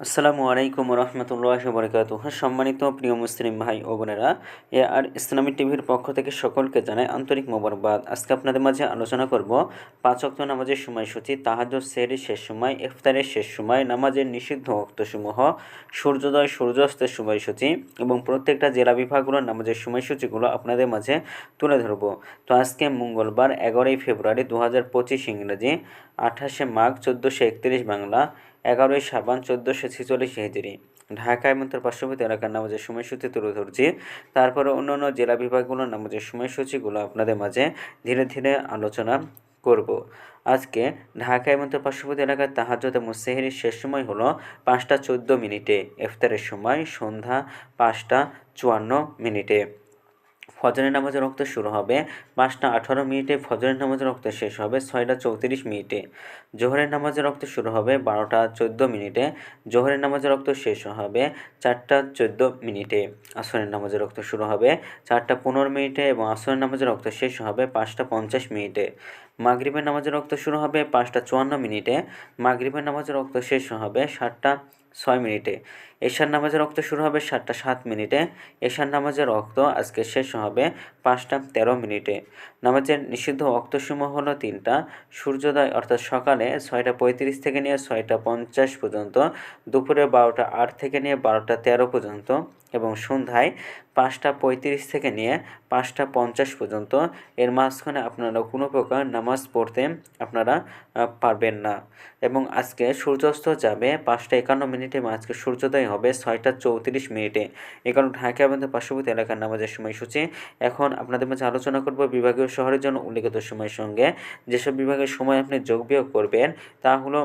আসসালামু আলাইকুম রহমতুল্লাহ বরকাত সম্মানিত প্রিয় মুসলিম ভাই ও বোনেরা, এ আর ইসলামী টিভির পক্ষ থেকে সকলকে জানাই আন্তরিক মোবারকবাদ। আজকে আপনাদের মাঝে আলোচনা করব পাঁচ অক্ত নামাজের সময়সূচি তাহাজ সেরের শেষ সময়, ইফতারের শেষ সময়, নামাজের নিষিদ্ধ অক্তসমূহ সূর্যোদয়, সূর্যাস্তের সময়সূচি এবং প্রত্যেকটা জেলা বিভাগগুলোর নামাজের সময়সূচিগুলো আপনাদের মাঝে তুলে ধরব। তো আজকে মঙ্গলবার, এগারোই ফেব্রুয়ারি দু হাজার পঁচিশ ইংরেজি, আঠাশে মাঘ, চোদ্দোশো একত্রিশ বাংলা এগারোই সাবান চোদ্দোশো ছেচল্লিশ হিজড়ি ঢাকা এবং তার পার্শ্ববর্তী এলাকার নামাজের সময়সূচি তুলে ধরছি। তারপরে অন্য অন্য জেলা বিভাগগুলোর নামাজের সময়সূচিগুলো আপনাদের মাঝে ধীরে ধীরে আলোচনা করব। আজকে ঢাকা এবং তার পার্শ্ববর্তী এলাকার তাহাজতে মুস্তাহিরির শেষ সময় হলো পাঁচটা চোদ্দ মিনিটে। ইফতারের সময় সন্ধ্যা পাঁচটা চুয়ান্ন মিনিটে। ফজরের নামাজের রক্ত শুরু হবে। পাঁচটা আঠারো মিনিটে ফজরের নামাজের রক্ত শেষ হবে, ছয়টা চৌত্রিশ মিনিটে। জোহরের নামাজের রক্ত শুরু হবে বারোটা চোদ্দ মিনিটে। জোহরের নামাজের রক্ত শেষ হবে চারটা চোদ্দ মিনিটে। আসরের নামাজের রক্ত শুরু হবে চারটা পনেরো মিনিটে এবং আসরের নামাজের রক্ত শেষ হবে পাঁচটা পঞ্চাশ মিনিটে। মাগরিবের নামাজের রক্ত শুরু হবে পাঁচটা চুয়ান্ন মিনিটে। মাগরিবের নামাজের রক্ত শেষ হবে সাতটা ছয় মিনিটে। এশার নামাজের রক্ত শুরু হবে সাতটা সাত মিনিটে। এশার নামাজের রক্ত আজকে শেষ হবে পাঁচটা তেরো মিনিটে। নামাজের নিষিদ্ধ রক্তসমূহ হলো তিনটা। সূর্যোদয় অর্থাৎ সকালে ছয়টা পঁয়ত্রিশ থেকে নিয়ে ছয়টা পঞ্চাশ পর্যন্ত, দুপুরে বারোটা আট থেকে নিয়ে বারোটা তেরো পর্যন্ত এবং সন্ধ্যায় পাঁচটা পঁয়ত্রিশ থেকে নিয়ে পাঁচটা পঞ্চাশ পর্যন্ত। এর মাঝখানে আপনারা কোনো প্রকার নামাজ পড়তে আপনারা পারবেন না। এবং আজকে সূর্যাস্ত যাবে পাঁচটা একান্ন মিনিটে, এবং আজকে সূর্যোদয় হবে ছয়টা চৌত্রিশ মিনিটে। এ কারণে ঢাকা এবং পার্শ্ববর্তী এলাকার নামাজের সময়সূচি। এখন আপনাদের মাঝে আলোচনা করব বিভাগীয় শহরের জন্য উল্লেখিত সময়ের সঙ্গে। যেসব বিভাগের সময় আপনি যোগ বিয়োগ করবেন, তা হলো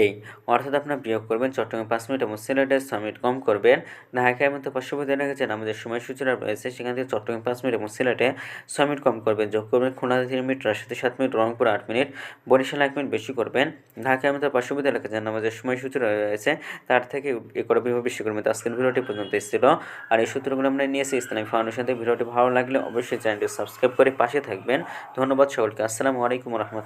এই অর্থাৎ আপনার বিয়োগ করবেন চট্টগ্রাম পাঁচ মিনিট এবং সিলেটে মিনিট। কম করবেন। ঢাকায় মধ্যে পার্শ্ববর্তী এলাকায় আমাদের সময়সূচিরা রয়েছে, সেখান থেকে চট্টগ্রাম পাঁচ মিনিট এবং সিলেটে মিনিট কম করবেন। যোগ করবেন খুলনা তিন মিনিট রাজশাহী সাত মিনিট, রংপুর আট মিনিট, বরিশাল এক মিনিট বেশি করবেন। ঢাকায় মধ্যে পার্শ্ববর্তী এলাকায় যে আমাদের সময়সূচি রয়েছে, তার থেকে এ করে বিভাগ বেশি করবেন। তো আজকের ভিডিওটি পর্যন্ত এসেছিল আর এই সূত্রগুলো আমরা নিয়েছি ইসলামিক ফাউন্ডেশন থেকে। ভিডিওটি ভালো লাগলে অবশ্যই চ্যানেলটি সাবস্ক্রাইব করে পাশে থাকবেন। ধন্যবাদ সকলকে। আসসালামু আলাইকুম রহমতুল্লাহ।